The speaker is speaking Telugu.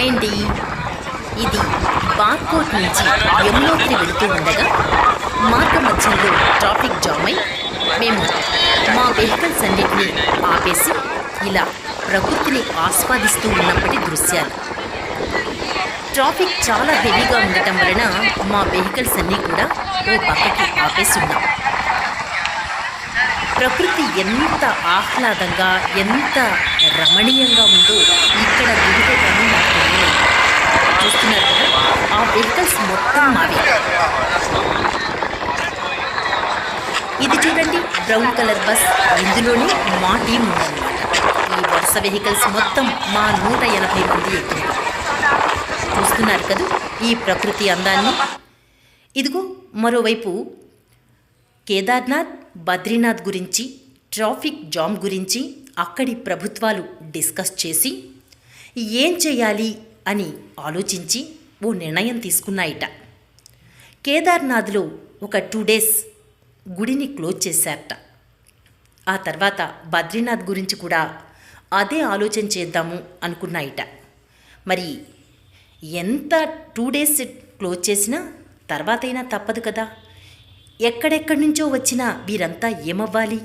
హాయ్ అండి ఇది బార్కోట్ నుంచి యమునోత్రి వెళుతూ ఉండగా మార్గ మధ్యంలో ట్రాఫిక్ జామ్ అయి మేము మా వెహికల్స్ అన్నిటినీ ఆపేసి ఇలా ప్రకృతిని ఆస్వాదిస్తూ ఉన్నప్పటి దృశ్యాలు. ట్రాఫిక్ చాలా హెవీగా ఉండటం వలన మా వెహికల్స్ అన్నీ కూడా ఓ పక్కకి ఆపేసి ఉన్నాం. ప్రకృతి ఎంత ఆహ్లాదంగా ఎంత రమణీయంగా ఉందో ఇక్కడ దిగితే కానీ నాకు తెలియలేదు చూస్తున్నారు కదా ఆ వెహికల్స్ మొత్తం మావే. ఇది చూడండి బ్రౌన్ కలర్ బస్ ఇందులోనే మా టీం ఉందన్నమాట. ఈ వరుస వెహికల్స్ మొత్తం మా నూట ఎనభై మంది ఎక్కింది. చూస్తున్నారు కదా ఈ ప్రకృతి అందాన్ని. ఇదిగో మరోవైపు కేదార్నాథ్ బద్రీనాథ్ గురించి ట్రాఫిక్ జామ్ గురించి అక్కడి ప్రభుత్వాలు డిస్కస్ చేసి ఏం చేయాలి అని ఆలోచించి ఓ నిర్ణయం తీసుకున్నాయిట. కేదార్నాథ్లో ఒక టూ డేస్ గుడిని క్లోజ్ చేశారట. ఆ తర్వాత బద్రీనాథ్ గురించి కూడా అదే ఆలోచన చేద్దాము అనుకున్నాయిట. మరి ఎంత టూ డేస్ క్లోజ్ చేసినా తర్వాతైనా తప్పదు కదా. ఎక్కడెక్కడి నుంచో వచ్చినా వీరంతా ఏమవ్వాలి?